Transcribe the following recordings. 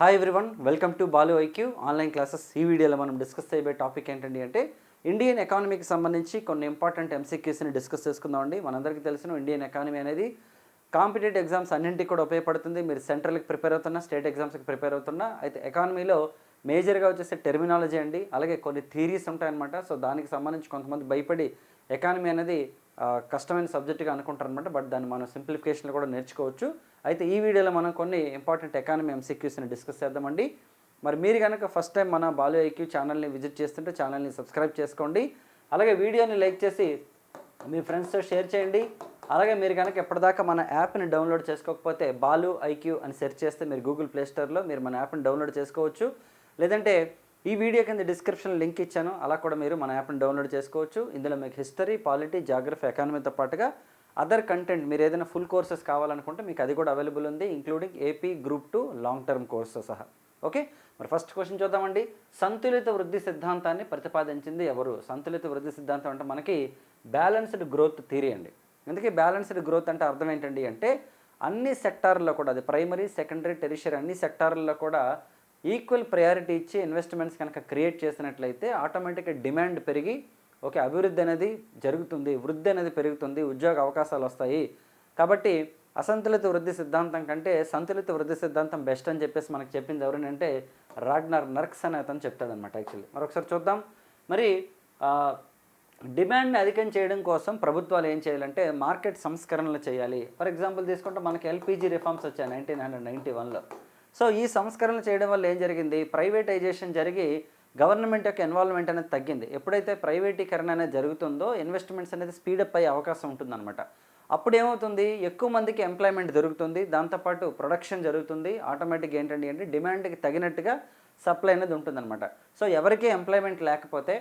Hi everyone welcome to Balu IQ online classes ఈ వీడియోలో మనం డిస్కస్ చేయబోయే టాపిక్ ఏంటండి అంటే ఇండియన్ ఎకానమీకి సంబంధించి కొన్ని ఇంపార్టెంట్ ఎంసీక్యూస్ని డిస్కస్ చేసుకుందామండి మనందరికీ తెలిసిన ఇండియన్ ఎకానమీ అనేది కాంపిటేటివ్ ఎగ్జామ్స్ అన్నింటికి కూడా ఉపయోగపడుతుంది. మీరు సెంట్రల్కి ప్రిపేర్ అవుతున్నా స్టేట్ ఎగ్జామ్స్కి ప్రిపేర్ అవుతున్నా అయితే ఎకానమీలో మేజర్గా వచ్చేసి టెర్మినాలజీ అండి. అలాగే కొన్ని థీరీస్ ఉంటాయన్నమాట. సో దానికి సంబంధించి కొంతమంది భయపడి ఎకానమీ అనేది కష్టమైన సబ్జెక్ట్గా అనుకుంటారు అనమాట బట్ దాన్ని మనం సింప్లిఫికేషన్లో కూడా నేర్చుకోవచ్చు. అయితే ఈ వీడియోలో మనం కొన్ని ఇంపార్టెంట్ ఎకానమీ ఎంసీక్యూస్ని డిస్కస్ చేద్దామండి. మరి మీరు కనుక ఫస్ట్ టైం మన బాలు ఐక్యూ ఛానల్ని విజిట్ చేస్తుంటే ఛానల్ని సబ్స్క్రైబ్ చేసుకోండి. అలాగే వీడియోని లైక్ చేసి మీ ఫ్రెండ్స్తో షేర్ చేయండి. అలాగే మీరు కనుక ఎప్పటిదాకా మన యాప్ని డౌన్లోడ్ చేసుకోకపోతే బాలు ఐక్యూ అని సెర్చ్ చేస్తే మీరు గూగుల్ ప్లే స్టోర్లో మీరు మన యాప్ని డౌన్లోడ్ చేసుకోవచ్చు. లేదంటే ఈ వీడియో కింద డిస్క్రిప్షన్ లింక్ ఇచ్చాను. అలా కూడా మీరు మన యాప్ని డౌన్లోడ్ చేసుకోవచ్చు. ఇందులో మీకు హిస్టరీ పాలిటీ జాగ్రఫీ ఎకానమీతో పాటుగా అదర్ కంటెంట్ మీరు ఏదైనా ఫుల్ కోర్సెస్ కావాలనుకుంటే మీకు అది కూడా అవైలబుల్ ఉంది including AP group two long term course సహా. ఓకే మరి ఫస్ట్ క్వశ్చన్ చూద్దామండి. సంతులిత వృద్ధి సిద్ధాంతాన్ని ప్రతిపాదించింది ఎవరు? సంతులిత వృద్ధి సిద్ధాంతం అంటే మనకి బ్యాలెన్స్డ్ గ్రోత్ థియరీ అండి. అందుకే బ్యాలెన్స్డ్ గ్రోత్ అంటే అర్థం ఏంటండి అంటే అన్ని సెక్టార్ల్లో కూడా అది ప్రైమరీ సెకండరీ టెరిషరీ అన్ని సెక్టార్లలో కూడా ఈక్వల్ ప్రయారిటీ ఇచ్చి ఇన్వెస్ట్మెంట్స్ కనుక క్రియేట్ చేసినట్లయితే ఆటోమేటిక్గా డిమాండ్ పెరిగి ఓకే అభివృద్ధి అనేది జరుగుతుంది వృద్ధి అనేది పెరుగుతుంది ఉద్యోగ అవకాశాలు వస్తాయి. కాబట్టి అసంతులిత వృద్ధి సిద్ధాంతం కంటే సంతులిత వృద్ధి సిద్ధాంతం బెస్ట్ అని చెప్పేసి మనకు చెప్పింది ఎవరంటే రాగ్నర్ నర్క్స్ అనే అతను చెప్తాడనమాట యాక్చువల్లీ. మరొకసారి చూద్దాం. మరి డిమాండ్ని అధికం చేయడం కోసం ప్రభుత్వాలు ఏం చేయాలంటే మార్కెట్ సంస్కరణలు చేయాలి. ఫర్ ఎగ్జాంపుల్ తీసుకుంటే మనకి ఎల్పిజి రిఫార్మ్స్ వచ్చాయి నైన్టీన్ హండ్రెడ్ నైంటీ వన్లో. సో ఈ సంస్కరణలు చేయడం వల్ల ఏం జరిగింది? ప్రైవేటైజేషన్ జరిగి గవర్నమెంట్ యొక్క ఇన్వాల్వ్మెంట్ అనేది తగ్గింది. ఎప్పుడైతే ప్రైవేటీకరణ అనేది జరుగుతుందో ఇన్వెస్ట్మెంట్స్ అనేది స్పీడప్ అయ్యే అవకాశం ఉంటుందన్నమాట. అప్పుడు ఏమవుతుంది? ఎక్కువ మందికి ఎంప్లాయ్మెంట్ దొరుకుతుంది. దాంతోపాటు ప్రొడక్షన్ జరుగుతుంది. ఆటోమేటిక్గా ఏంటండి అంటే డిమాండ్కి తగినట్టుగా సప్లై అనేది ఉంటుందన్నమాట. సో ఎవరికీ ఎంప్లాయ్మెంట్ లేకపోతే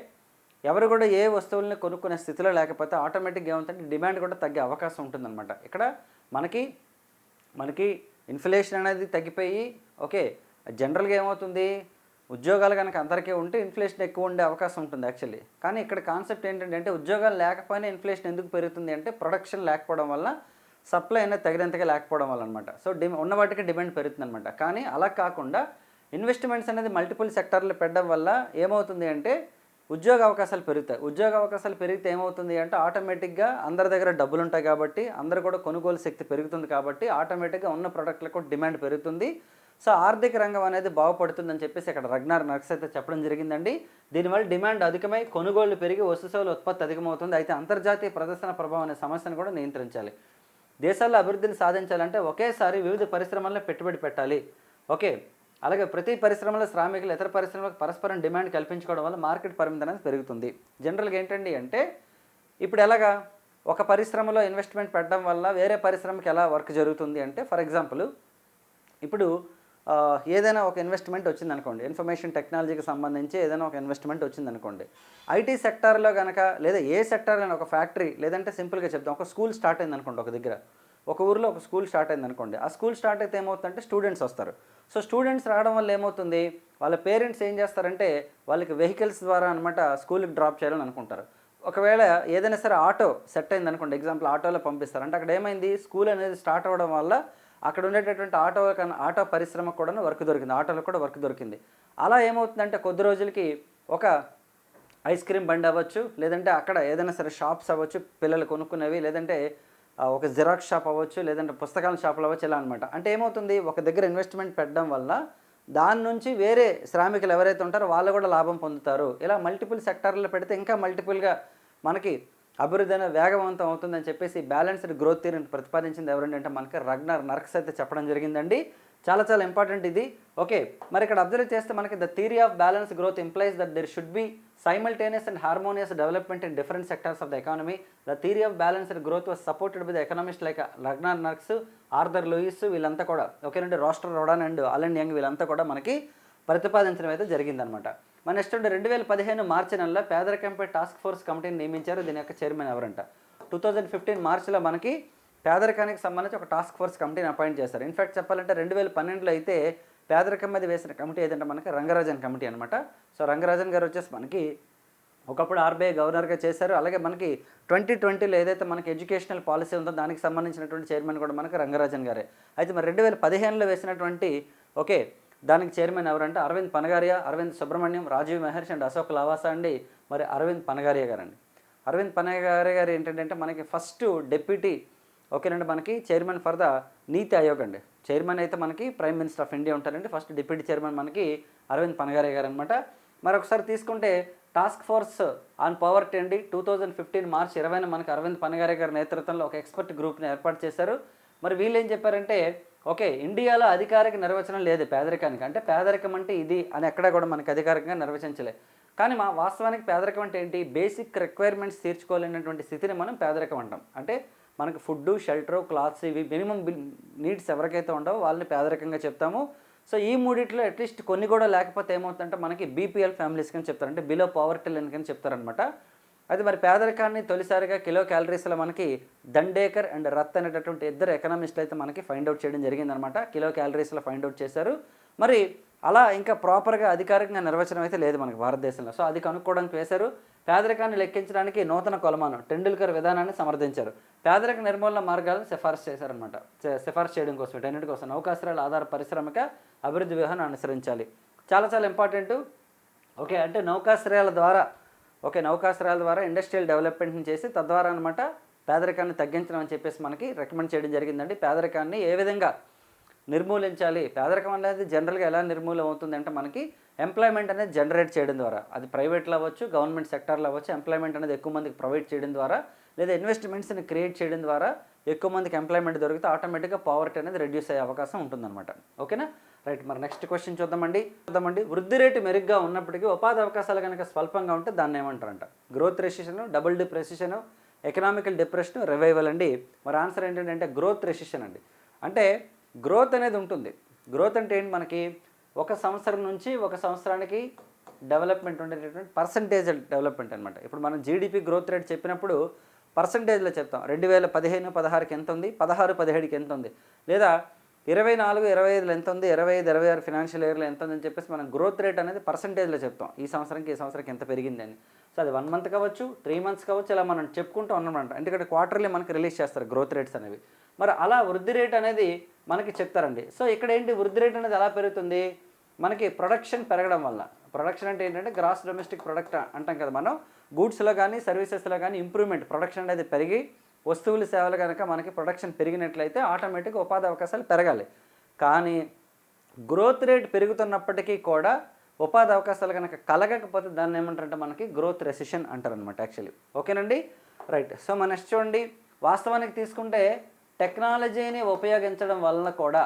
ఎవరు కూడా ఏ వస్తువుల్ని కొనుక్కునే స్థితిలో లేకపోతే ఆటోమేటిక్గా ఏమవుతుందంటే డిమాండ్ కూడా తగ్గే అవకాశం ఉంటుందన్నమాట. ఇక్కడ మనకి మనకి ఇన్ఫ్లేషన్ అనేది తగ్గిపోయి ఓకే జనరల్గా ఏమవుతుంది? ఉద్యోగాలు కనుక అందరికీ ఉంటే ఇన్ఫ్లేషన్ ఎక్కువ ఉండే అవకాశం ఉంటుంది యాక్చువల్లీ. కానీ ఇక్కడ కాన్సెప్ట్ ఏంటంటే అంటే ఉద్యోగాలు లేకపోయినా ఇన్ఫ్లేషన్ ఎందుకు పెరుగుతుంది అంటే ప్రొడక్షన్ లేకపోవడం వల్ల సప్లై అనేది తగినంతగా లేకపోవడం వల్ల అనమాట సో డి ఉన్న వాటికి డిమాండ్ పెరుగుతుంది అనమాట కానీ అలా కాకుండా ఇన్వెస్ట్మెంట్స్ అనేది మల్టిపుల్ సెక్టార్లు పెట్టడం వల్ల ఏమవుతుంది అంటే ఉద్యోగ అవకాశాలు పెరుగుతాయి. ఉద్యోగ అవకాశాలు పెరిగితే ఏమవుతుంది అంటే ఆటోమేటిక్గా అందరి దగ్గర డబ్బులు ఉంటాయి కాబట్టి అందరు కూడా కొనుగోలు శక్తి పెరుగుతుంది కాబట్టి ఆటోమేటిక్గా ఉన్న ప్రోడక్ట్లకు డిమాండ్ పెరుగుతుంది. సో ఆర్థిక రంగం అనేది బాగుపడుతుందని చెప్పేసి ఇక్కడ రగ్నార్ నర్క్స్ అయితే చెప్పడం జరిగిందండి. దీనివల్ల డిమాండ్ అధికమై కొనుగోళ్ళు పెరిగి వస్తు సేవల ఉత్పత్తి అధికమవుతుంది. అయితే అంతర్జాతీయ ప్రదర్శన ప్రభావం అనే సమస్యను కూడా నియంత్రించాలి. దేశాల్లో అభివృద్ధిని సాధించాలంటే ఒకేసారి వివిధ పరిశ్రమల్లో పెట్టుబడి పెట్టాలి. ఓకే. అలాగే ప్రతి పరిశ్రమలో శ్రామికులు ఇతర పరిశ్రమలకు పరస్పరం డిమాండ్ కల్పించుకోవడం వల్ల మార్కెట్ పరిమితి అనేది పెరుగుతుంది. జనరల్గా ఏంటండి అంటే ఇప్పుడు ఎలాగా ఒక పరిశ్రమలో ఇన్వెస్ట్మెంట్ పెట్టడం వల్ల వేరే పరిశ్రమకి ఎలా వర్క్ జరుగుతుంది అంటే ఫర్ ఎగ్జాంపుల్ ఇప్పుడు ఏదైనా ఒక ఇన్వెస్ట్మెంట్ వచ్చిందనుకోండి ఇన్ఫర్మేషన్ టెక్నాలజీకి సంబంధించి ఏదైనా ఒక ఇన్వెస్ట్మెంట్ వచ్చిందనుకోండి ఐటీ సెక్టార్లో కనుక లేదా ఏ సెక్టార్లో ఒక ఫ్యాక్టరీ లేదంటే సింపుల్గా చెప్తాం ఒక స్కూల్ స్టార్ట్ అయింది అనుకోండి ఒక దగ్గర ఒక ఊరిలో ఒక స్కూల్ స్టార్ట్ అయింది అనుకోండి. ఆ స్కూల్ స్టార్ట్ అయితే ఏమవుతుందంటే స్టూడెంట్స్ వస్తారు. సో స్టూడెంట్స్ రావడం వల్ల ఏమవుతుంది? వాళ్ళ పేరెంట్స్ ఏం చేస్తారంటే వాళ్ళకి వెహికల్స్ ద్వారా అనమాట స్కూల్కి డ్రాప్ చేయాలని అనుకుంటారు. ఒకవేళ ఏదైనా సరే ఆటో సెట్ అయింది అనుకోండి. ఎగ్జాంపుల్ ఆటోలో పంపిస్తారు. అంటే అక్కడ ఏమైంది? స్కూల్ అనేది స్టార్ట్ అవ్వడం వల్ల అక్కడ ఉండేటటువంటి ఆటో ఆటో పరిశ్రమ కూడా వర్క్ దొరికింది. ఆటోలో కూడా వర్క్ దొరికింది. అలా ఏమవుతుందంటే కొద్ది రోజులకి ఒక ఐస్ క్రీమ్ బండి అవ్వచ్చు. లేదంటే అక్కడ ఏదైనా సరే షాప్స్ అవ్వచ్చు. పిల్లలు కొనుక్కునేవి. లేదంటే ఒక జిరాక్స్ షాప్ అవ్వచ్చు లేదంటే పుస్తకాల షాపులు అవ్వచ్చు ఇలా అనమాట అంటే ఏమవుతుంది ఒక దగ్గర ఇన్వెస్ట్మెంట్ పెట్టడం వల్ల దాని నుంచి వేరే శ్రామికులు ఎవరైతే ఉంటారో వాళ్ళు కూడా లాభం పొందుతారు. ఇలా మల్టిపుల్ సెక్టార్లో పెడితే ఇంకా మల్టిపుల్గా మనకి అభివృద్ధి అనేది వేగవంతం అవుతుందని చెప్పేసి బ్యాలెన్స్డ్ గ్రోత్ థియరీని ప్రతిపాదించింది ఎవరండి అంటే మనకి రగ్నర్ నర్క్స్ అయితే చెప్పడం జరిగిందండి. చాలా చాలా ఇంపార్టెంట్ ఇది. ఓకే మరి ఇక్కడ అబ్జర్వ్ చేస్తే మనకి the theory of balance growth implies that there should be simultaneous and harmonious development in different sectors of the economy. The theory of and growth was supported by the economists like Ragnar Nurkse Arthur Lewis వీళ్ళంతా కూడా. ఓకేనండి raster Rodan and Allyn Young వీళ్ళంతా కూడా మనకి ప్రతిపాదించడం అయితే జరిగిందనమాట. మన next ఉండే రెండు వేల పదిహేను మార్చి నెలలో పేదరికంపై టాస్క్ ఫోర్స్ కమిటీని నియమించారు. దీని యొక్క చైర్మన్ ఎవరంట? టూ థౌజండ్ ఫిఫ్టీన్ మార్చిలో మనకి పేదరికానికి సంబంధించి ఒక టాస్క్ ఫోర్స్ కమిటీని అపాయింట్ చేశారు. ఇన్ఫాక్ట్ చెప్పాలంటే రెండు వేల పన్నెండులో అయితే పేదరికం మీద వేసిన కమిటీ ఏదంటే మనకి రంగరాజన్ కమిటీ అనమాట సో రంగరాజన్ గారు వచ్చేసి మనకి ఒకప్పుడు ఆర్బీఐ గవర్నర్గా చేశారు. అలాగే మనకి ట్వంటీ ట్వంటీలో ఏదైతే మనకి ఎడ్యుకేషనల్ పాలసీ ఉందో దానికి సంబంధించినటువంటి చైర్మన్ కూడా మనకి రంగరాజన్ గారే. అయితే మరి రెండు వేల పదిహేనులో వేసినటువంటి ఓకే దానికి చైర్మన్ ఎవరంటే అరవింద్ పనగారియా అరవింద్ సుబ్రహ్మణ్యం రాజీవ్ మహర్షి అండ్ అశోక్ లవాసా అండి మరి అరవింద్ పనగారియా గారండి. అరవింద్ పనగారియా గారు ఏంటంటే మనకి ఫస్ట్ డెప్యూటీ ఓకేనండి మనకి చైర్మన్ ఫర్ ద నీతి ఆయోగ్ అండి. చైర్మన్ అయితే మనకి ప్రైమ్ మినిస్టర్ ఆఫ్ ఇండియా ఉంటారండి. ఫస్ట్ డిప్యూటీ చైర్మన్ మనకి అరవింద్ పనగారియా గారు అనమాట మరొకసారి తీసుకుంటే టాస్క్ ఫోర్స్ ఆన్ పవర్టీ అండి టూ థౌజండ్ ఫిఫ్టీన్ మార్చ్ ఇరవైన మనకి అరవింద్ పనగారే గారి నేతృత్వంలో ఒక ఎక్స్పర్ట్ గ్రూప్ని ఏర్పాటు చేశారు. మరి వీళ్ళు ఏం చెప్పారంటే ఓకే ఇండియాలో అధికారిక నిర్వచనం లేదు పేదరికానికి. అంటే పేదరికం అంటే ఇది అని ఎక్కడా కూడా మనకి అధికారికంగా నిర్వచించలే. కానీ మా వాస్తవానికి పేదరికం అంటే ఏంటి? బేసిక్ రిక్వైర్మెంట్స్ తీర్చుకోలేనటువంటి స్థితిని మనం పేదరికం అంటాం. అంటే మనకు ఫుడ్ షెల్టర్ క్లాత్స్ ఇవి మినిమం నీడ్స్ ఎవరికైతే ఉండవో వాళ్ళని పేదరికంగా చెప్తాము. సో ఈ మూడిట్లో అట్లీస్ట్ కొన్ని కూడా లేకపోతే ఏమవుతుందంటే మనకి బీపీఎల్ ఫ్యామిలీస్ కానీ చెప్తారు. అంటే బిలో పవర్టీ లైన్ కానీ చెప్తారనమాట అది మరి పేదరికాన్ని తొలిసారిగా కిలో క్యాలరీస్లో మనకి దండేకర్ అండ్ రత్ అనేటటువంటి ఇద్దరు ఎకనామిస్టులు అయితే మనకి ఫైండ్ అవుట్ చేయడం జరిగిందనమాట కిలో క్యాలరీస్లో ఫైండ్ అవుట్ చేశారు. మరి అలా ఇంకా ప్రాపర్గా అధికారికంగా నిర్వచనం అయితే లేదు మనకి భారతదేశంలో. సో అది కనుక్కోవడానికి వేశారు. పేదరికాన్ని లెక్కించడానికి నూతన కొలమానం టెండూల్కర్ విధానాన్ని సమర్థించారు. పేదరిక నిర్మూలన మార్గాలను సిఫార్సు చేశారనమాట సిఫార్సు చేయడం కోసం వీటన్నిటి కోసం నౌకాశ్రయాల ఆధార పరిశ్రమిక అభివృద్ధి వ్యూహాన్ని అనుసరించాలి. చాలా చాలా ఇంపార్టెంట్ ఓకే అంటే నౌకాశ్రయాల ద్వారా ఓకే నౌకాశ్రయాల ద్వారా ఇండస్ట్రియల్ డెవలప్మెంట్ని చేసి తద్వారా అనమాట పేదరికాన్ని తగ్గించడం అని చెప్పేసి మనకి రికమెండ్ చేయడం జరిగిందండి. పేదరికాన్ని ఏ విధంగా నిర్మూలించాలి? పేదరికం అనేది జనరల్గా ఎలా నిర్మూలన అవుతుంది అంటే మనకి ఎంప్లాయ్మెంట్ అనేది జనరేట్ చేయడం ద్వారా. అది ప్రైవేట్లో అవ్వచ్చు గవర్నమెంట్ సెక్టార్లో అవ్వచ్చు ఎంప్లాయ్మెంట్ అనేది ఎక్కువ మందికి ప్రొవైడ్ చేయడం ద్వారా లేదా ఇన్వెస్ట్మెంట్స్ని క్రియేట్ చేయడం ద్వారా ఎక్కువ మందికి ఎంప్లాయ్మెంట్ దొరికితే ఆటోమేటిక్గా పవర్టీ అనేది రెడ్యూస్ అయ్యే అవకాశం ఉంటుందన్నమాట. ఓకేనా రైట్ మరి నెక్స్ట్ క్వశ్చన్ చూద్దామండి. చూద్దామండి. వృద్ధి రేటు మెరుగ్గా ఉన్నప్పటికీ ఉపాధి అవకాశాలు కనుక స్వల్పంగా ఉంటే దాన్ని ఏమంటారంట? Growth recession double dip recession economical depression revival అండి. మరి ఆన్సర్ ఏంటంటే గ్రోత్ రెసిషన్ అండి. అంటే గ్రోత్ అనేది ఉంటుంది. గ్రోత్ అంటే ఏంటి? మనకి ఒక సంవత్సరం నుంచి ఒక సంవత్సరానికి డెవలప్మెంట్ ఉండేటటువంటి పర్సంటేజ్ డెవలప్మెంట్ అనమాట ఇప్పుడు మనం జీడిపి గ్రోత్ రేట్ చెప్పినప్పుడు పర్సంటేజ్లో చెప్తాం. రెండు వేల పదిహేను పదహారుకి ఎంత ఉంది? పదహారు పదిహేడుకి ఎంత ఉంది? లేదా ఇరవై నాలుగు ఇరవై ఐదులో ఎంత ఉంది? ఇరవై ఐదు ఇరవై ఆరు ఫినాన్షియల్ ఇయర్లో ఎంత ఉందని చెప్పేసి మనం గ్రోత్ రేట్ అనేది పర్సంటేజ్లో చెప్తాం. ఈ సంవత్సరంకి ఈ సంవత్సరంకి ఎంత పెరిగిందని. సో అది వన్ మంత్ కావచ్చు త్రీ మంత్స్ కావచ్చు ఇలా మనం చెప్పుకుంటూ ఉన్నామంట. ఎందుకంటే క్వార్టర్లీ మనకి రిలీజ్ చేస్తారు గ్రోత్ రేట్స్ అనేవి. మరి అలా వృద్ధి రేట్ అనేది మనకి చెప్తారండి. సో ఇక్కడ ఏంటి వృద్ధి రేట్ అనేది ఎలా పెరుగుతుంది? మనకి ప్రొడక్షన్ పెరగడం వల్ల. ప్రొడక్షన్ అంటే ఏంటంటే గ్రాస్ డొమెస్టిక్ ప్రొడక్ట్ అంటాం కదా మనం. గూడ్స్లో కానీ సర్వీసెస్లో కానీ ఇంప్రూవ్మెంట్ ప్రొడక్షన్ అనేది పెరిగి వస్తువులు సేవలు కనుక మనకి ప్రొడక్షన్ పెరిగినట్లయితే ఆటోమేటిక్గా ఉపాధి అవకాశాలు పెరగాలి. కానీ గ్రోత్ రేట్ పెరుగుతున్నప్పటికీ కూడా ఉపాధి అవకాశాలు కనుక కలగకపోతే దాన్ని ఏమంటారంటే మనకి గ్రోత్ రెసిషన్ అంటారు అనమాట యాక్చువల్లీ. ఓకేనండి? రైట్. సో మన నెక్స్ట్ చూడండి. వాస్తవానికి తీసుకుంటే టెక్నాలజీని ఉపయోగించడం వలన కూడా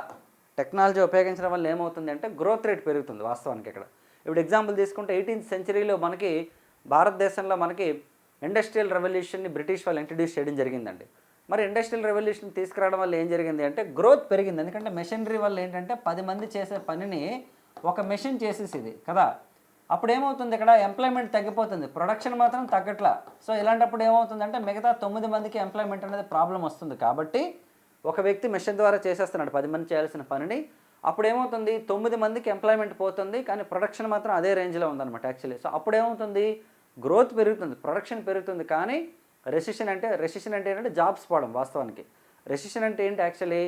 టెక్నాలజీ ఉపయోగించడం వల్ల ఏమవుతుంది అంటే గ్రోత్ రేట్ పెరుగుతుంది వాస్తవానికి ఇక్కడ. ఇప్పుడు ఎగ్జాంపుల్ తీసుకుంటే ఎయిటీన్త్ సెంచరీలో మనకి భారతదేశంలో మనకి ఇండస్ట్రియల్ రెవల్యూషన్ని బ్రిటిష్ వాళ్ళు ఇంట్రడ్యూస్ చేయడం జరిగిందండి. మరి ఇండస్ట్రియల్ రెవల్యూషన్ తీసుకురావడం వల్ల ఏం జరిగింది అంటే గ్రోత్ పెరిగింది. ఎందుకంటే మెషినరీ వల్ల ఏంటంటే పది మంది చేసే పనిని ఒక మెషిన్ చేసేసేది కదా. అప్పుడు ఏమవుతుంది ఇక్కడ? ఎంప్లాయ్మెంట్ తగ్గిపోతుంది. ప్రొడక్షన్ మాత్రం తగ్గట్లా. సో ఇలాంటప్పుడు ఏమవుతుందంటే మిగతా తొమ్మిది మందికి ఎంప్లాయ్మెంట్ అనేది ప్రాబ్లం వస్తుంది కాబట్టి ఒక వ్యక్తి మిషన్ ద్వారా చేసేస్తున్నాడు. పది మంది చేయాల్సిన పనిని. అప్పుడు ఏమవుతుంది తొమ్మిది మందికి ఎంప్లాయ్మెంట్ పోతుంది కానీ ప్రొడక్షన్ మాత్రం అదే రేంజ్లో ఉందన్నమాట యాక్చువల్లీ సో అప్పుడు ఏమవుతుంది గ్రోత్ పెరుగుతుంది. ప్రొడక్షన్ పెరుగుతుంది కానీ రెసిషన్ అంటే రెసిషన్ అంటే ఏంటంటే జాబ్స్ పోవడం వాస్తవానికి. రెసిషన్ అంటే ఏంటి యాక్చువల్లీ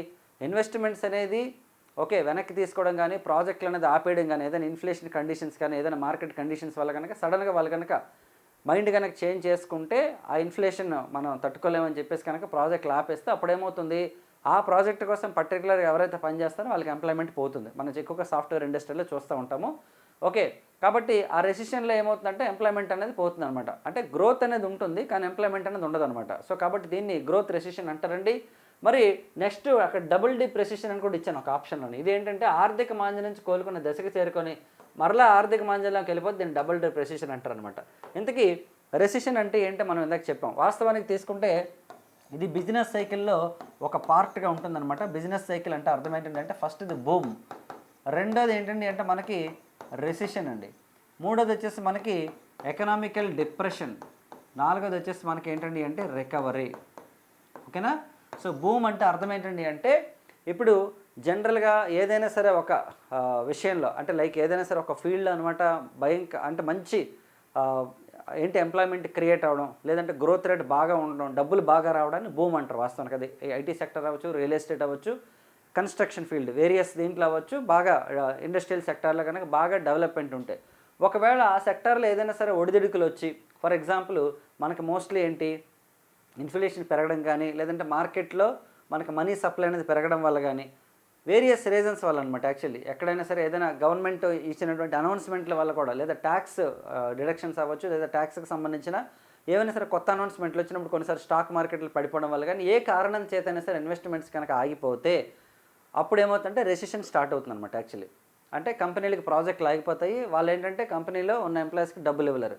ఇన్వెస్ట్మెంట్స్ అనేది ఓకే వెనక్కి తీసుకోవడం కానీ ప్రాజెక్టులు అనేది ఆపేయడం కానీ ఏదైనా ఇన్ఫ్లేషన్ కండిషన్స్ కానీ ఏదైనా మార్కెట్ కండిషన్స్ వల్ల కనుక సడన్గా వాళ్ళు కనుక మైండ్ కనుక చేంజ్ చేసుకుంటే ఆ ఇన్ఫ్లేషన్ మనం తట్టుకోలేమని చెప్పేసి కనుక ప్రాజెక్టులు ఆపేస్తే అప్పుడేమవుతుంది? ఆ ప్రాజెక్ట్ కోసం పర్టికులర్గా ఎవరైతే పనిచేస్తారో వాళ్ళకి ఎంప్లాయ్మెంట్ పోతుంది. మనం ఎక్కువగా సాఫ్ట్వేర్ ఇండస్ట్రీలో చూస్తూ ఉంటాము. ఓకే కాబట్టి ఆ రెసిషన్లో ఏమవుతుందంటే ఎంప్లాయ్మెంట్ అనేది పోతుంది అనమాట అంటే గ్రోత్ అనేది ఉంటుంది కానీ ఎంప్లాయ్మెంట్ అనేది ఉండదు అనమాట సో కాబట్టి దీన్ని గ్రోత్ రెసిషన్ అంటారండి. మరి నెక్స్ట్ అక్కడ డబుల్ డి ప్రెసిషన్ అని కూడా ఇచ్చాను ఒక ఆప్షన్లోని. ఇది ఏంటంటే ఆర్థిక మాంద్యం నుంచి కోలుకున్న దశకు చేరుకొని మరలా ఆర్థిక మాంద్యంలోకి వెళ్ళిపోతే దీన్ని డబుల్ డి ప్రెసిషన్ అంటారనమాట ఇంతకీ రెసిషన్ అంటే ఏంటో మనం ఇందాక చెప్పాం. వాస్తవానికి తీసుకుంటే ఇది బిజినెస్ సైకిల్లో ఒక పార్ట్గా ఉంటుందన్నమాట. బిజినెస్ సైకిల్ అంటే అర్థం ఏంటంటే ఫస్ట్ ఇది బూమ్. రెండోది ఏంటండి అంటే మనకి రెసిషన్ అండి. మూడోది వచ్చేసి మనకి ఎకనామికల్ డిప్రెషన్. నాలుగోది వచ్చేసి మనకి ఏంటండి అంటే రికవరీ. ఓకేనా? సో బూమ్ అంటే అర్థం ఏంటండి అంటే ఇప్పుడు జనరల్గా ఏదైనా సరే ఒక విషయంలో అంటే లైక్ ఏదైనా సరే ఒక ఫీల్డ్లో అనమాట భయంక అంటే మంచి ఏంటి ఎంప్లాయ్మెంట్ క్రియేట్ అవ్వడం లేదంటే గ్రోత్ రేట్ బాగా ఉండడం డబ్బులు బాగా రావడాన్ని భూమ్ అంటారు వాస్తవానికి. అది ఐటీ సెక్టర్ అవ్వచ్చు రియల్ ఎస్టేట్ అవ్వచ్చు కన్స్ట్రక్షన్ ఫీల్డ్ వేరియస్ దీంట్లో అవ్వచ్చు బాగా ఇండస్ట్రియల్ సెక్టార్లో కనుక బాగా డెవలప్మెంట్ ఉంటాయి ఒకవేళ ఆ సెక్టార్లో ఏదైనా సరే ఒడిదుడుకులు వచ్చి ఫర్ ఎగ్జాంపుల్ మనకి మోస్ట్లీ ఏంటి ఇన్ఫ్లేషన్ పెరగడం కానీ లేదంటే మార్కెట్లో మనకి మనీ సప్లై అనేది పెరగడం వల్ల కానీ వేరియస్ రీజన్స్ వల్ల అనమాట యాక్చువల్లీ. ఎక్కడైనా సరే ఏదైనా గవర్నమెంట్ ఇచ్చినటువంటి అనౌన్స్మెంట్ల వల్ల కూడా లేదా ట్యాక్స్ డిడక్షన్స్ అవ్వచ్చు లేదా ట్యాక్స్కి సంబంధించిన ఏమైనా సరే కొత్త అనౌన్స్మెంట్లు వచ్చినప్పుడు కొన్నిసారి స్టాక్ మార్కెట్లు పడిపోవడం వల్ల కానీ ఏ కారణం చేతైనా సరే ఇన్వెస్ట్మెంట్స్ కనుక ఆగిపోతే అప్పుడు ఏమవుతుందంటే రెసిషన్ స్టార్ట్ అవుతుంది అనమాట యాక్చువల్లీ. అంటే కంపెనీలకు ప్రాజెక్టులు ఆగిపోతాయి వాళ్ళు ఏంటంటే కంపెనీలో ఉన్న ఎంప్లాయీస్కి డబ్బులు ఇవ్వలేరు.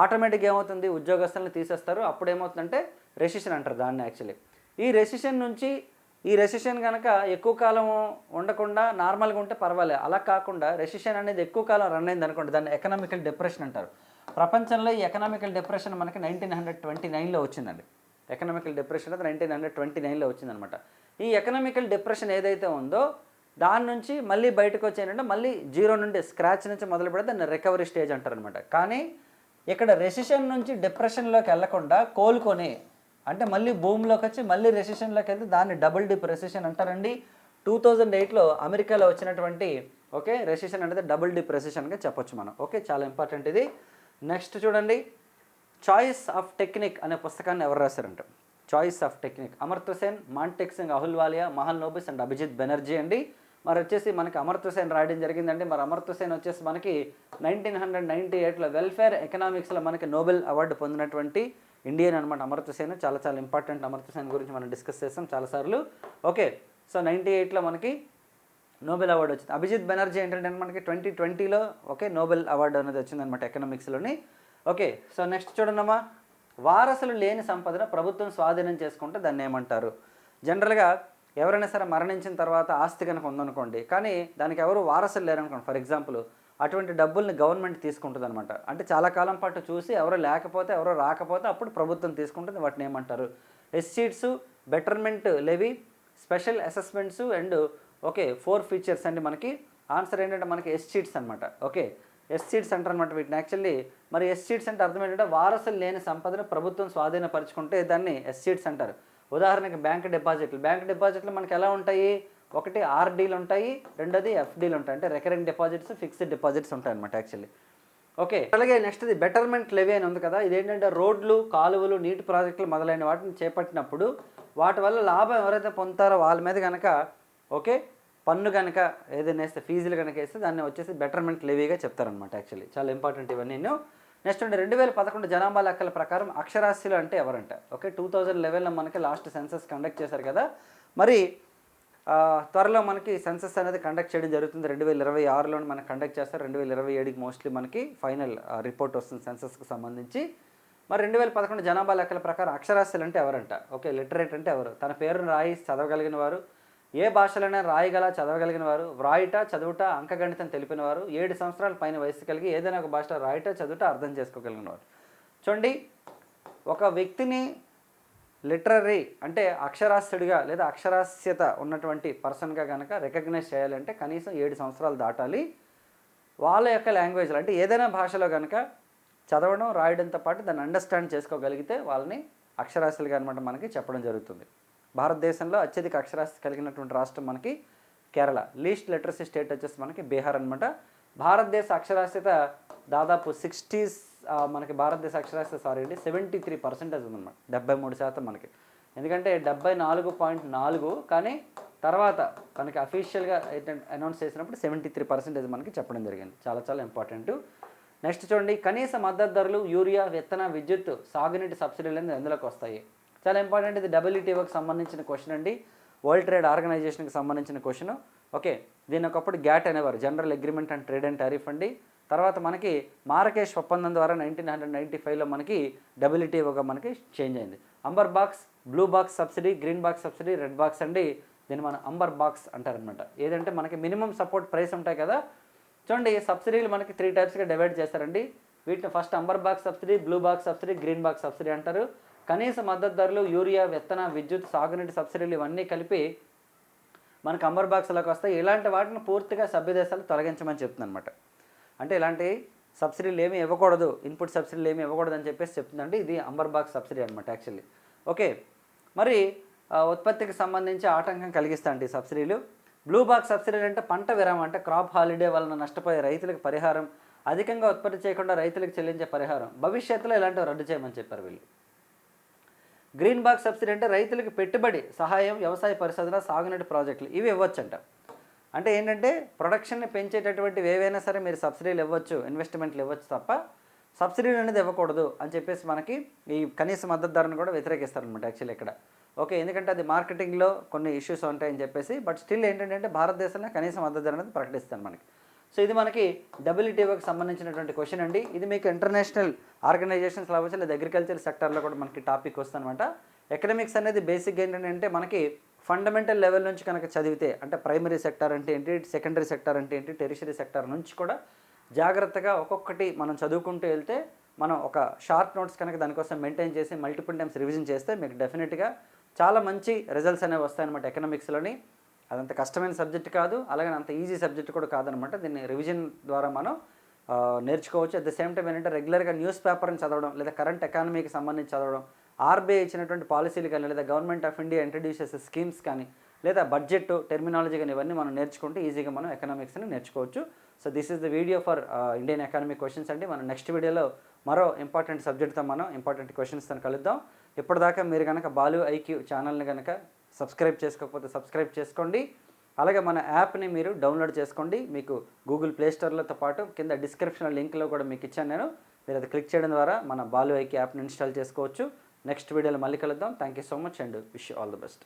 ఆటోమేటిక్గా ఏమవుతుంది? ఉద్యోగస్తులను తీసేస్తారు. అప్పుడు ఏమవుతుందంటే రెసిషన్ అంటారు దాన్ని యాక్చువల్లీ ఈ రెసిషన్ నుంచి ఈ రెసిషన్ కనుక ఎక్కువ కాలం ఉండకుండా నార్మల్గా ఉంటే పర్వాలేదు అలా కాకుండా రెసిషన్ అనేది ఎక్కువ కాలం రన్ అయింది అనుకోండి దాన్ని ఎకనామికల్ డిప్రెషన్ అంటారు. ప్రపంచంలో ఈ ఎకనామికల్ డిప్రెషన్ మనకి నైన్టీన్ హండ్రెడ్ ట్వంటీ నైన్లో వచ్చిందండి. ఎకనామికల్ డిప్రెషన్ అనేది నైన్టీన్ హండ్రెడ్ ట్వంటీ నైన్లో వచ్చిందనమాట. ఈ ఎకనామికల్ డిప్రెషన్ ఏదైతే ఉందో దాని నుంచి మళ్ళీ బయటకు వచ్చి మళ్ళీ జీరో నుండి స్క్రాచ్ నుంచి మొదలు పెడితే దాన్ని రికవరీ స్టేజ్ అంటారు అనమాట కానీ ఇక్కడ రెసిషన్ నుంచి డిప్రెషన్లోకి వెళ్ళకుండా కోలుకొని అంటే మళ్ళీ భూమిలోకి వచ్చి మళ్ళీ రెసిషన్లోకి వెళ్తే దాన్ని డబుల్ డిప్ రెసెషన్ అంటారండి. టూ థౌజండ్ ఎయిట్లో అమెరికాలో వచ్చినటువంటి ఓకే రెసిషన్ అనేది డబుల్ డిప్ రెసెషన్గా చెప్పొచ్చు మనం. ఓకే చాలా ఇంపార్టెంట్ ఇది. నెక్స్ట్ చూడండి. చాయిస్ ఆఫ్ టెక్నిక్ అనే పుస్తకాన్ని ఎవరు రాశారంట? Choice of technique Amartya Sen Montek Singh Ahluwalia Mahalanobis and Abhijit Banerjee అండి. మరి వచ్చేసి మనకి అమర్త్య సేన్ రాయడం జరిగిందండి. మరి అమర్త్య సేన్ వచ్చేసి మనకి నైన్టీన్ హండ్రెడ్ నైంటీ ఎయిట్లో వెల్ఫేర్ ఎకనామిక్స్లో మనకి నోబెల్ అవార్డు పొందినటువంటి ఇండియన్ అనమాట అమర్త్య సేన్. చాలా చాలా ఇంపార్టెంట్ అమర్త్య సేన్ గురించి మనం డిస్కస్ చేస్తాం చాలాసార్లు ఓకే సో నైంటీ ఎయిట్లో మనకి నోబెల్ అవార్డు వచ్చింది. అభిజిత్ బెనర్జీ ఏంటంటే మనకి ట్వంటీ ట్వంటీలో ఓకే నోబెల్ అవార్డు అనేది వచ్చిందనమాట ఎకనామిక్స్లోని ఓకే సో నెక్స్ట్ చూడండమ్మా. వారసులు లేని సంపదను ప్రభుత్వం స్వాధీనం చేసుకుంటే దాన్ని ఏమంటారు? జనరల్గా ఎవరైనా సరే మరణించిన తర్వాత ఆస్తి కనుక ఉందనుకోండి కానీ దానికి ఎవరు వారసులు లేరనుకోండి ఫర్ ఎగ్జాంపుల్ అటువంటి డబ్బుల్ని గవర్నమెంట్ తీసుకుంటుంది అనమాట అంటే చాలా కాలం పాటు చూసి ఎవరో లేకపోతే ఎవరో రాకపోతే అప్పుడు ప్రభుత్వం తీసుకుంటుంది వాటిని ఏమంటారు? Escheats betterment levy special assessments and okay four features అండి మనకి. ఆన్సర్ ఏంటంటే మనకి ఎస్ సీట్స్ అనమాట ఓకే ఎస్ సీట్స్ అంటారు అనమాట వీటిని. యాక్చువల్లీ మరి ఎస్ సీట్స్ అంటే అర్థం ఏంటంటే వారసులు లేని సంపదను ప్రభుత్వం స్వాధీనపరుచుకుంటే దాన్ని ఎస్ సీట్స్ అంటారు. ఉదాహరణకి బ్యాంక్ డిపాజిట్లు బ్యాంక్ డిపాజిట్లు మనకి ఎలా ఉంటాయి? ఒకటి ఆర్డీలు ఉంటాయి రెండోది ఎఫ్డీలు ఉంటాయి. అంటే రికరింగ్ డిపాజిట్స్ ఫిక్స్డ్ డిపాజిట్స్ ఉంటాయి అనమాట యాక్చువల్లీ ఓకే అలాగే నెక్స్ట్ ఇది బెటర్మెంట్ లెవీ అని ఉంది కదా. ఇదేంటంటే రోడ్లు కాలువలు నీటి ప్రాజెక్టులు మొదలైన వాటిని చేపట్టినప్పుడు వాటి వల్ల లాభం ఎవరైతే పొందుతారో వాళ్ళ మీద కనుక ఓకే పన్ను కనుక ఏదైనా వేస్తే ఫీజులు కనుక వేస్తే దాన్ని వచ్చేసి బెటర్మెంట్ లెవీగా చెప్తారనమాట యాక్చువల్లీ చాలా ఇంపార్టెంట్ ఇవన్నీ. నేను నెక్స్ట్ అంటే రెండు వేల పదకొండు జనాభా లెక్కల ప్రకారం అక్షరాస్యులు అంటే ఎవరంట? ఓకే టూ థౌజండ్ లెవెన్లో మనకి లాస్ట్ సెన్సస్ కండక్ట్ చేశారు కదా. మరి త్వరలో మనకి సెన్సస్ అనేది కండక్ట్ చేయడం జరుగుతుంది. రెండు వేల ఇరవై ఆరులో మనకి కండక్ట్ చేస్తారు. రెండు వేల ఇరవై ఏడుకి మోస్ట్లీ మనకి ఫైనల్ రిపోర్ట్ వస్తుంది సెన్సస్కి సంబంధించి. మరి రెండు వేల పదకొండు జనాభా లెక్కల ప్రకారం అక్షరాస్యులు అంటే ఎవరంట? ఓకే లిటరేట్ అంటే ఎవరు? తన పేరును రాయి చదవగలిగిన వారు. ఏ భాషలైనా రాయగల చదవగలిగిన వారు. వ్రాయిట చదువుట అంకగణితం తెలిపిన వారు. ఏడు సంవత్సరాల పైన వయసు కలిగి ఏదైనా ఒక భాషలో రాయట చదువుట అర్థం చేసుకోగలిగిన వారు. చూడండి ఒక వ్యక్తిని లిటరరీ అంటే అక్షరాస్యుడిగా లేదా అక్షరాస్యత ఉన్నటువంటి పర్సన్గా కనుక రికగ్నైజ్ చేయాలంటే కనీసం ఏడు సంవత్సరాలు దాటాలి. వాళ్ళ యొక్క లాంగ్వేజ్లో అంటే ఏదైనా భాషలో కనుక చదవడం రాయడంతో పాటు దాన్ని అండర్స్టాండ్ చేసుకోగలిగితే వాళ్ళని అక్షరాస్యులుగా అనమాట మనకి చెప్పడం జరుగుతుంది. భారతదేశంలో అత్యధిక అక్షరాస్యత కలిగినటువంటి రాష్ట్రం మనకి కేరళ. లీస్ట్ లిటరసీ స్టేట్ వచ్చేసి మనకి బీహార్ అనమాట భారతదేశ అక్షరాస్యత దాదాపు సిక్స్టీస్ మనకి భారతదేశ అక్షరాస్యత సారీ అండి సెవెంటీ త్రీ పర్సెంటేజ్ ఉందన్నమాట. డెబ్బై మూడు శాతం మనకి. ఎందుకంటే డెబ్బై నాలుగు పాయింట్ నాలుగు కానీ తర్వాత మనకి అఫీషియల్గా అనౌన్స్ చేసినప్పుడు సెవెంటీ త్రీ పర్సెంటేజ్ మనకి చెప్పడం జరిగింది. చాలా చాలా ఇంపార్టెంట్ నెక్స్ట్ చూడండి కనీస మద్దతు ధరలు యూరియా విత్తన విద్యుత్ సాగునీటి సబ్సిడీలు అనేది ఎందులోకి వస్తాయి? చాలా ఇంపార్టెంట్ ఇది డబ్ల్యూటీఓకి సంబంధించిన క్వశ్చన్ అండి. వరల్డ్ ట్రేడ్ ఆర్గనైజేషన్కి సంబంధించిన క్వశ్చన్ ఓకే దీని ఒకప్పుడు గ్యాట్ అనేవారు general agreement and trade and tariff అండి. తర్వాత మనకి మారకేష్ ఒప్పందం ద్వారా నైన్టీన్ హండ్రెడ్ నైంటీ ఫైవ్లో మనకి డబ్ల్యూటీఓగా మనకి చేంజ్ అయింది. Amber box blue box subsidy green box subsidy red box అండి. దీన్ని మనం అంబర్ బాక్స్ అంటారనమాట ఏదంటే మనకి మినిమం సపోర్ట్ ప్రైస్ ఉంటాయి కదా. చూడండి సబ్సిడీలు మనకి త్రీ టైప్స్గా డివైడ్ చేస్తారండి. వీటిని first amber box subsidy blue box subsidy green box subsidy అంటారు. కనీస మద్దతు ధరలు యూరియా విత్తన విద్యుత్ సాగునీటి సబ్సిడీలు ఇవన్నీ కలిపి మనకు అంబర్ బాక్స్లోకి వస్తాయి. ఇలాంటి వాటిని పూర్తిగా సభ్యదేశాలు తొలగించమని చెప్తుంది అనమాట అంటే ఇలాంటి సబ్సిడీలు ఏమీ ఇవ్వకూడదు. ఇన్పుట్ సబ్సిడీలు ఏమి ఇవ్వకూడదు అని చెప్పేసి చెప్తుందండి ఇది అంబర్ బాక్స్ సబ్సిడీ అనమాట యాక్చువల్లీ. ఓకే. మరి ఉత్పత్తికి సంబంధించి ఆటంకం కలిగిస్తాయండి ఈ సబ్సిడీలు. బ్లూ బాక్స్ సబ్సిడీలు అంటే పంట విరామం అంటే క్రాప్ హాలిడే వలన నష్టపోయే రైతులకు పరిహారం అధికంగా ఉత్పత్తి చేయకుండా రైతులకు చెల్లించే పరిహారం. భవిష్యత్తులో ఇలాంటివి రద్దు చేయమని చెప్పారు వీళ్ళు. గ్రీన్ బాక్స్ సబ్సిడీ అంటే రైతులకు పెట్టుబడి సహాయం వ్యవసాయ పరిశోధన సాగునీటి ప్రాజెక్టులు ఇవి ఇవ్వచ్చంట. అంటే ఏంటంటే ప్రొడక్షన్ని పెంచేటటువంటివి ఏవైనా సరే మీరు సబ్సిడీలు ఇవ్వచ్చు ఇన్వెస్ట్మెంట్లు ఇవ్వచ్చు తప్ప సబ్సిడీలు అనేది ఇవ్వకూడదు అని చెప్పేసి మనకి ఈ కనీస మద్దతు ధరను కూడా వ్యతిరేకిస్తారనమాట యాక్చువల్లీ ఇక్కడ. ఓకే ఎందుకంటే అది మార్కెటింగ్లో కొన్ని ఇష్యూస్ ఉంటాయని చెప్పేసి బట్ స్టిల్ ఏంటంటే భారతదేశంలో కనీస మద్దతు ధర అనేది ప్రకటిస్తాను మనకి. సో ఇది మనకి డబ్ల్యూటీఓకి సంబంధించినటువంటి క్వశ్చన్ అండి. ఇది మీకు ఇంటర్నేషనల్ ఆర్గనైజేషన్స్ అవ్వచ్చు లేదా అగ్రికల్చర్ సెక్టర్లో కూడా మనకి టాపిక్ వస్తుందన్నమాట. ఎకనమిక్స్ అనేది బేసిక్ ఏంటంటే మనకి ఫండమెంటల్ లెవెల్ నుంచి కనుక చదివితే అంటే ప్రైమరీ సెక్టార్ అంటే ఏంటి సెకండరీ సెక్టార్ అంటే ఏంటి టెరిషరీ సెక్టార్ నుంచి కూడా జాగ్రత్తగా ఒక్కొక్కటి మనం చదువుకుంటూ వెళ్తే మనం ఒక షార్ట్ నోట్స్ కనుక దానికోసం మెయింటైన్ చేసి మల్టిపుల్ టైమ్స్ రివిజన్ చేస్తే మీకు డెఫినెట్గా చాలా మంచి రిజల్ట్స్ అనేవి వస్తాయన్నమాట ఎకనామిక్స్లోని. అదంత కష్టమైన సబ్జెక్ట్ కాదు అలాగే అంత ఈజీ సబ్జెక్ట్ కూడా కాదనమాట దీన్ని రివిజన్ ద్వారా మనం నేర్చుకోవచ్చు. అట్ ద సేమ్ టైం ఏంటంటే రెగ్యులర్గా న్యూస్ పేపర్ని చదవడం లేదా కరెంట్ ఎకానమీకి సంబంధించి చదవడం ఆర్బీఐ ఇచ్చినటువంటి పాలసీలు కానీ లేదా గవర్నమెంట్ ఆఫ్ ఇండియా ఇంట్రడ్యూస్ చేసే స్కీమ్స్ కానీ లేదా బడ్జెట్ టెర్మినాలజీ కానీ ఇవన్నీ మనం నేర్చుకుంటే ఈజీగా మనం ఎకనామిక్స్ని నేర్చుకోవచ్చు. So this is the video for Indian economic questions అండి. మనం నెక్స్ట్ వీడియోలో మరో ఇంపార్టెంట్ సబ్జెక్ట్తో మనం ఇంపార్టెంట్ క్వశ్చన్స్తో కలుద్దాం. ఇప్పటిదాకా మీరు కనుక బాలు ఐక్యూ ఛానల్ని కనుక సబ్స్క్రైబ్ చేసుకోకపోతే సబ్స్క్రైబ్ చేసుకోండి. అలాగే మన యాప్ని మీరు డౌన్లోడ్ చేసుకోండి. మీకు గూగుల్ ప్లే స్టోర్లతో పాటు కింద డిస్క్రిప్షన్ లింక్లో కూడా మీకు ఇచ్చాను నేను. మీరు అది క్లిక్ చేయడం ద్వారా మన బాలు ఐక్యూ యాప్ని ఇన్స్టాల్ చేసుకోవచ్చు. నెక్స్ట్ వీడియోలో మళ్ళీ కలుద్దాం. Thank you so much and wish all the best